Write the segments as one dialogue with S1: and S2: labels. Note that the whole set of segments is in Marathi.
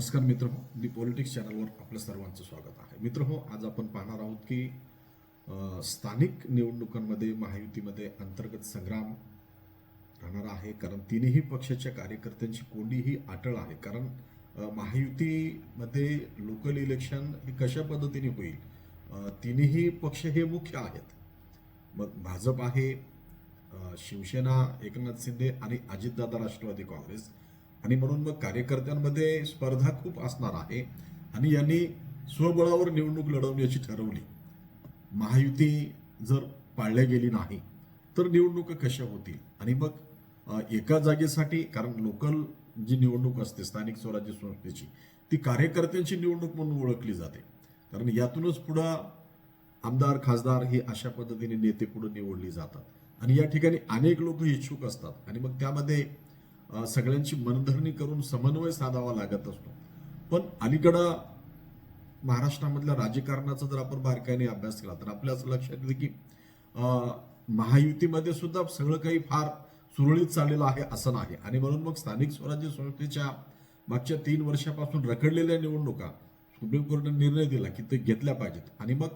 S1: नमस्कार मित्र हो दी पॉलिटिक्स चॅनलवर आपल्या सर्वांचं स्वागत आहे. मित्र हो आज आपण पाहणार आहोत की स्थानिक निवडणुकांमध्ये महायुतीमध्ये अंतर्गत संग्राम राहणार आहे. कारण तिन्ही पक्षाच्या कार्यकर्त्यांची कोंडी ही अटळ आहे. कारण महायुतीमध्ये लोकल इलेक्शन हे कशा पद्धतीने होईल? तिन्ही पक्ष हे मुख्य आहेत. मग भाजप आहे शिवसेना एकनाथ शिंदे आणि अजितदादा राष्ट्रवादी काँग्रेस. आणि म्हणून मग कार्यकर्त्यांमध्ये स्पर्धा खूप असणार आहे. आणि यांनी स्वबळावर निवडणूक लढवण्याची ठरवली. महायुती जर पाळल्या गेली नाही तर निवडणुका कशा होतील? आणि मग एका जागेसाठी कारण लोकल जी निवडणूक असते स्थानिक स्वराज्य संस्थेची ती कार्यकर्त्यांची निवडणूक म्हणून ओळखली जाते. कारण यातूनच पुढं आमदार खासदार हे अशा पद्धतीने नेते पुढे निवडली जातात. आणि या ठिकाणी अनेक लोक इच्छुक असतात. आणि मग त्यामध्ये सगळ्यांची मनधरणी करून समन्वय साधावा लागत असतो. पण अलीकडं महाराष्ट्रामधल्या राजकारणाचा जर आपण बारकाईने अभ्यास केला तर आपल्या असं लक्षात येतं की महायुतीमध्ये सुद्धा सगळं काही फार सुरळीत चाललेलं आहे असं नाही. आणि म्हणून मग स्थानिक स्वराज्य संस्थेच्या मागच्या तीन वर्षापासून रखडलेल्या निवडणुका सुप्रीम कोर्टाने निर्णय दिला की ते घेतल्या पाहिजेत. आणि मग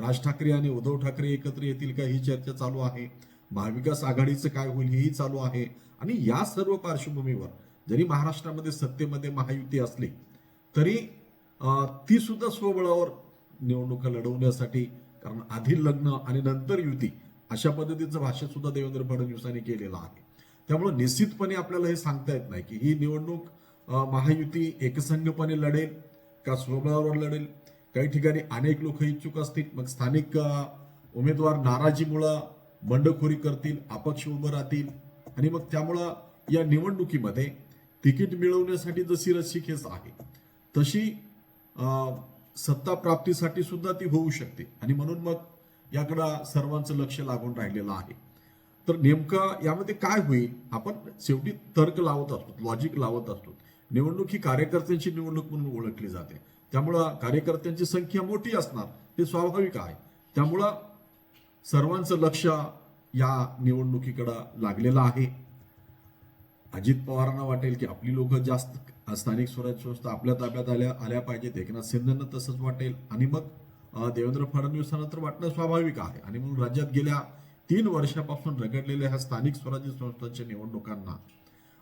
S1: राज ठाकरे आणि उद्धव ठाकरे एकत्र येतील का ही चर्चा चालू आहे. महाविकास आघाडीचं काय होईल हेही चालू आहे. आणि या सर्व पार्श्वभूमीवर जरी महाराष्ट्रामध्ये सत्तेमध्ये महायुती असली तरी ती सुद्धा स्वबळावर निवडणुका लढवण्यासाठी कारण आधी लग्न आणि नंतर युती अशा पद्धतीचं भाष्य सुद्धा देवेंद्र फडणवीसांनी केलेलं आहे. त्यामुळे निश्चितपणे आपल्याला हे सांगता येत नाही की ही निवडणूक महायुती एकसंघपणे लढेल का स्वबळावर लढेल? काही ठिकाणी अनेक लोक इच्छुक असतील. मग स्थानिक उमेदवार नाराजीमुळं बंडखोरी करतील अपक्ष उभं राहतील. आणि मग त्यामुळं या निवडणुकीमध्ये तिकीट मिळवण्यासाठी जशी रस्सी खेच आहे तशी सत्ता प्राप्तीसाठी सुद्धा ती होऊ शकते. आणि म्हणून मग याकडं सर्वांचं लक्ष लागून राहिलेलं आहे. तर नेमकं यामध्ये काय होईल? आपण शेवटी तर्क लावत असतो लॉजिक लावत असतो. निवडणूक ही कार्यकर्त्यांची निवडणूक म्हणून ओळखली जाते. त्यामुळं कार्यकर्त्यांची संख्या मोठी असणार हे स्वाभाविक आहे. त्यामुळं सर्वांचं लक्ष या निवडणुकीकडं लागलेलं आहे. अजित पवारांना वाटेल की आपली लोक जास्त स्थानिक स्वराज्य संस्था आपल्या ताब्यात आल्या आल्या पाहिजेत. एकनाथ शिंदेना तसंच वाटेल. आणि मग देवेंद्र फडणवीसांना तर वाटणं स्वाभाविक आहे. आणि म्हणून राज्यात गेल्या तीन वर्षापासून रगडलेल्या ह्या स्थानिक स्वराज्य संस्थांच्या निवडणुकांना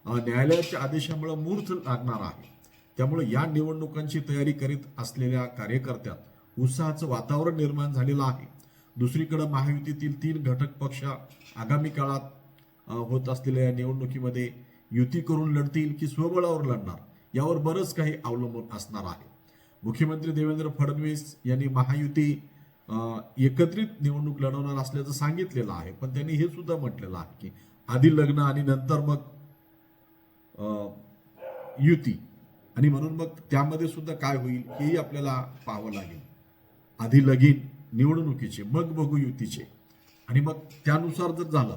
S1: न्यायालयाच्या आदेशामुळे मूर्त लागणार आहे. त्यामुळे या निवडणुकांची तयारी करीत असलेल्या कार्यकर्त्यात उत्साहाचं वातावरण निर्माण झालेलं आहे. दुसरीकडे महायुतीतील तीन घटक पक्ष आगामी काळात होत असलेल्या या निवडणुकीमध्ये युती करून लढतील की स्वबळावर लढणार यावर बरंच काही अवलंबून असणार आहे. मुख्यमंत्री देवेंद्र फडणवीस यांनी महायुती एकत्रित निवडणूक लढवणार असल्याचं सांगितलेलं आहे. पण त्यांनी हे सुद्धा म्हटलेलं आहे की आधी लग्न आणि नंतर मग युती. आणि म्हणून मग त्यामध्ये सुद्धा काय होईल हेही आपल्याला पाहावं लागेल. आधी लगीन निवडणुकीचे मग बघू युतीचे. आणि मग त्यानुसार जर झालं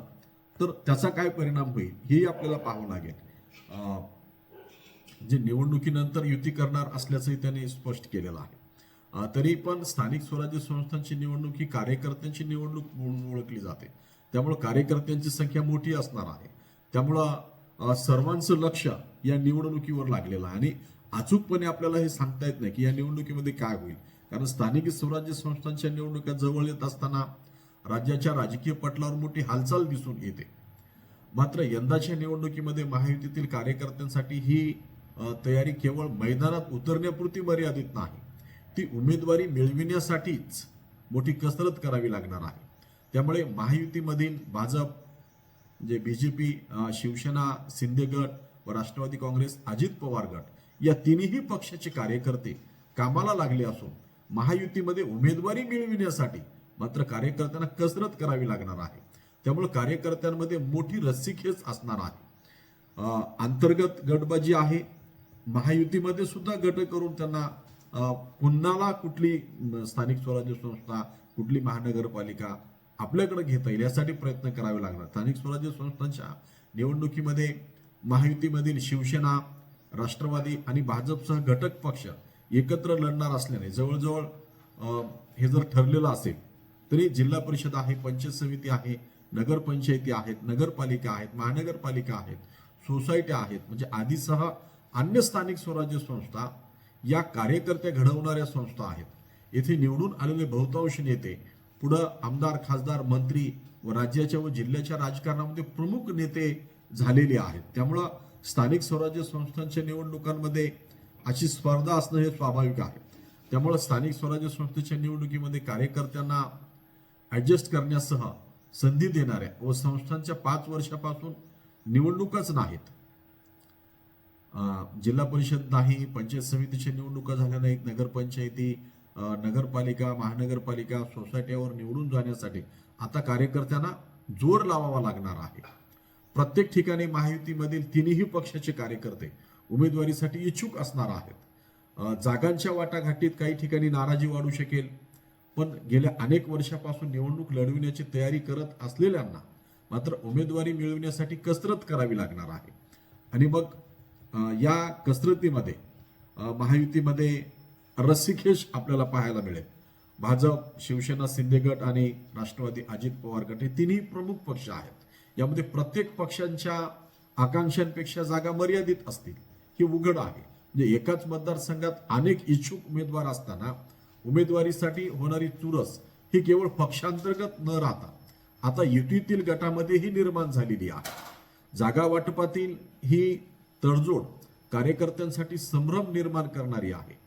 S1: तर त्याचा काय परिणाम होईल हेही आपल्याला पाहावं लागेल. जे निवडणुकीनंतर युती करणार असल्याचंही त्यांनी स्पष्ट केलेलं आहे. तरी पण स्थानिक स्वराज्य संस्थांची निवडणूक ही कार्यकर्त्यांची निवडणूक म्हणून ओळखली जाते. त्यामुळं कार्यकर्त्यांची संख्या मोठी असणार आहे. त्यामुळं सर्वांचं लक्ष या निवडणुकीवर लागलेलं आहे. आणि अचूकपणे आपल्याला हे सांगता येत नाही की या निवडणुकीमध्ये काय होईल. कारण स्थानिक स्वराज्य संस्थांच्या निवडणुका जवळ येत असताना राज्याच्या राजकीय पटलावर मोठी हालचाल दिसून येते. मात्र यंदाच्या निवडणुकीमध्ये महायुतीतील कार्यकर्त्यांसाठी ही तयारी केवळ मैदानात उतरण्यापुरती मर्यादित नाही. ती उमेदवारी मिळविण्यासाठीच मोठी कसरत करावी लागणार आहे. त्यामुळे महायुतीमधील भाजप जे B J P Shiv Sena Shinde गट व राष्ट्रवादी काँग्रेस अजित पवार गट या तिन्ही पक्षाचे कार्यकर्ते कामाला लागले असून महायुतीमध्ये उमेदवारी मिळविण्यासाठी मात्र कार्यकर्त्यांना कसरत करावी लागणार आहे. त्यामुळे कार्यकर्त्यांमध्ये मोठी रस्सीखेच असणार आहे. अंतर्गत गटबाजी आहे. महायुतीमध्ये सुद्धा गट करून त्यांना पुन्हा पुन्हाला कुठली स्थानिक स्वराज्य संस्था कुठली महानगरपालिका आपल्याकडे घेता येईल यासाठी प्रयत्न करावे लागणार. स्थानिक स्वराज्य संस्थांच्या निवडणुकीमध्ये महायुतीमधील शिवसेना राष्ट्रवादी आणि भाजपसह घटक पक्ष एकत्र लढणार असल्याने जवळजवळ हे जर ठरलेलं असेल तरी जिल्हा परिषद आहे पंचायत समिती आहे नगरपंचायती आहेत नगरपालिका आहेत महानगरपालिका आहेत सोसायट्या आहेत म्हणजे आधीसह अन्य स्थानिक स्वराज्य संस्था या कार्यकर्ते घडवणाऱ्या संस्था आहेत. येथे निवडून आलेले बहुतांश नेते पुढं आमदार खासदार मंत्री व राज्याच्या व जिल्ह्याच्या राजकारणामध्ये प्रमुख नेते झालेले आहेत. त्यामुळं स्थानिक स्वराज्य संस्थांच्या निवडणुकांमध्ये अशी स्पर्धा असणं हे स्वाभाविक आहे. त्यामुळं स्थानिक स्वराज्य संस्थेच्या निवडणुकीमध्ये कार्यकर्त्यांना ॲडजस्ट करण्यासह संधी देणाऱ्या व संस्थांच्या पाच वर्षापासून निवडणुकाच नाहीत. जिल्हा परिषद नाही पंचायत समितीच्या निवडणुका झाल्या नाहीत नगरपंचायती नगरपालिका महानगरपालिका सोसायट्यावर निवडून जाण्यासाठी आता कार्यकर्त्यांना जोर लावावा लागणार आहे. प्रत्येक ठिकाणी महायुतीमधील तिन्ही पक्षाचे कार्यकर्ते उमेदवारीसाठी इच्छुक असणार आहेत. जागांच्या वाटाघाटीत काही ठिकाणी नाराजी वाढू शकेल. पण गेल्या अनेक वर्षापासून निवडणूक लढविण्याची तयारी करत असलेल्यांना मात्र उमेदवारी मिळविण्यासाठी कसरत करावी लागणार आहे. आणि मग या कसरतीमध्ये महायुतीमध्ये रस्सीखेश आपल्याला पाहायला मिळेल. भाजप शिवसेना शिंदे गट आणि राष्ट्रवादी अजित पवार गट हे तिन्ही प्रमुख पक्ष आहेत. यामध्ये प्रत्येक पक्षांच्या आकांक्षांपेक्षा जागा मर्यादित असतील. ही उघड आहे. म्हणजे एकाच मतदारसंघात अनेक इच्छुक उमेदवार असताना उमेदवारीसाठी होणारी चुरस ही केवळ पक्षांतर्गत न राहता आता युतीतील गटामध्येही निर्माण झालेली आहे. जागा वाटपातील ही तडजोड कार्यकर्त्यांसाठी संभ्रम निर्माण करणारी आहे.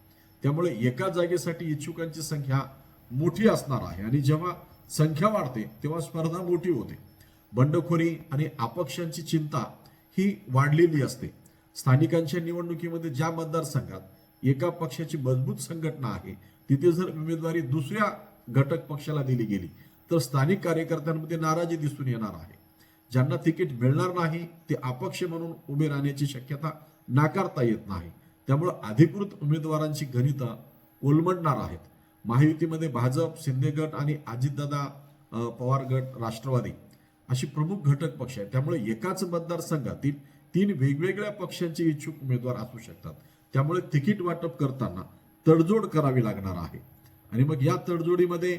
S1: त्यामुळे एका जागेसाठी इच्छुकांची संख्या मोठी असणार आहे आणि जेव्हा संख्या वाढते तेव्हा स्पर्धा मोठी होते. बंडखोरी आणि अपक्षांची चिंता ही वाढलेली असते. स्थानिकांच्या निवडणुकीमध्ये ज्या मतदारसंघात एका पक्षाची मजबूत संघटना आहे तिथे जर उमेदवारी दुसऱ्या घटक पक्षाला दिली गेली तर स्थानिक कार्यकर्त्यांमध्ये नाराजी दिसून येणार आहे. ज्यांना तिकीट मिळणार नाही ते अपक्ष म्हणून उभे राहण्याची शक्यता नाकारता येत नाही. त्यामुळं अधिकृत उमेदवारांची गणिता कोलमडणार आहेत. महायुतीमध्ये भाजप शिंदे गट आणि अजितदादा पवार गट राष्ट्रवादी अशी प्रमुख घटक पक्ष आहेत. त्यामुळे एकाच मतदारसंघातील तीन वेगवेगळ्या पक्षांचे इच्छुक उमेदवार असू शकतात. त्यामुळे तिकीट वाटप करताना तडजोड करावी लागणार आहे. आणि मग या तडजोडीमध्ये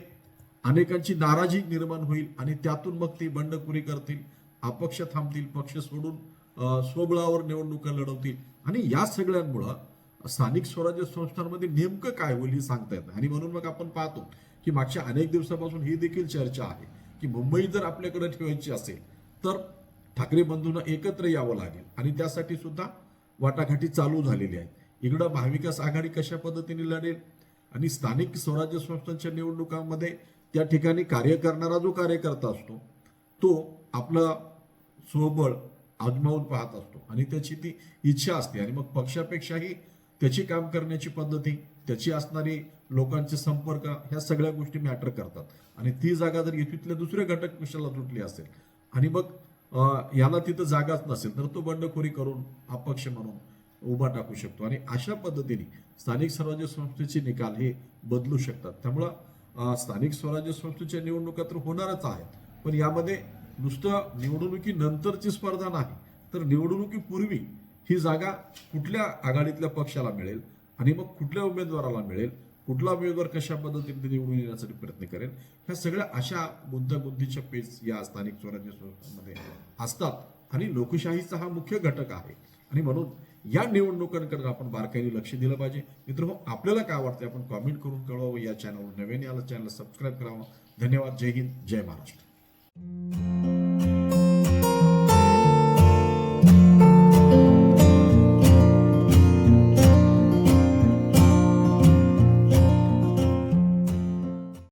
S1: अनेकांची नाराजी निर्माण होईल आणि त्यातून मग ती बंडखोरी करतील अपक्ष थांबतील पक्ष सोडून स्वबळावर निवडणुका लढवतील. आणि या सगळ्यांमुळं स्थानिक स्वराज्य संस्थांमध्ये नेमकं काय होईल हे सांगता येतं आणि म्हणून मग आपण पाहतो की मागच्या अनेक दिवसापासून ही देखील चर्चा आहे की मुंबई जर आपल्याकडे ठेवायची असेल तर ठाकरे बंधूंना एकत्र यावं लागेल. आणि त्यासाठी सुद्धा वाटाघाटी चालू झालेली आहे. इकडं महाविकास आघाडी कशा पद्धतीने लढेल आणि स्थानिक स्वराज्य संस्थांच्या निवडणुकांमध्ये त्या ठिकाणी कार्य करणारा जो कार्यकर्ता असतो तो आपलं स्वबळ आजमावून पाहत असतो. आणि त्याची ती इच्छा असते. आणि मग पक्षापेक्षाही त्याची काम करण्याची पद्धती त्याची असणारी लोकांचे संपर्क ह्या सगळ्या गोष्टी मॅटर करतात. आणि ती जागा जर युतीतल्या दुसऱ्या घटक पक्षाला तुटली असेल आणि मग याला तिथं जागाच नसेल तर तो बंडखोरी करून अपक्ष म्हणून उभा टाकू शकतो. आणि अशा पद्धतीने स्थानिक स्वराज्य संस्थेचे निकाल हे बदलू शकतात. त्यामुळं स्थानिक स्वराज्य संस्थेच्या निवडणुका तर होणारच आहेत. पण यामध्ये नुसतं निवडणुकीनंतरची स्पर्धा नाही तर निवडणुकीपूर्वी ही जागा कुठल्या आघाडीतल्या पक्षाला मिळेल आणि मग कुठल्या उमेदवाराला मिळेल कुठला उमेदवार कशा पद्धतीने निवडून येण्यासाठी प्रयत्न करेल? ह्या सगळ्या अशा गुंतागुंतीच्या पेज या स्थानिक स्वराज्य संस्थांमध्ये असतात. आणि लोकशाहीचा हा मुख्य घटक आहे. आणि म्हणून या निवडणुकांकडे आपण बारकाईने लक्ष दिलं पाहिजे. मित्र हो, आपल्याला काय वाटतं आपण कॉमेंट करून कळवावं. या चॅनलवर नवीन याला चॅनल सबस्क्राईब करावं. धन्यवाद. जय हिंद. जय महाराष्ट्र.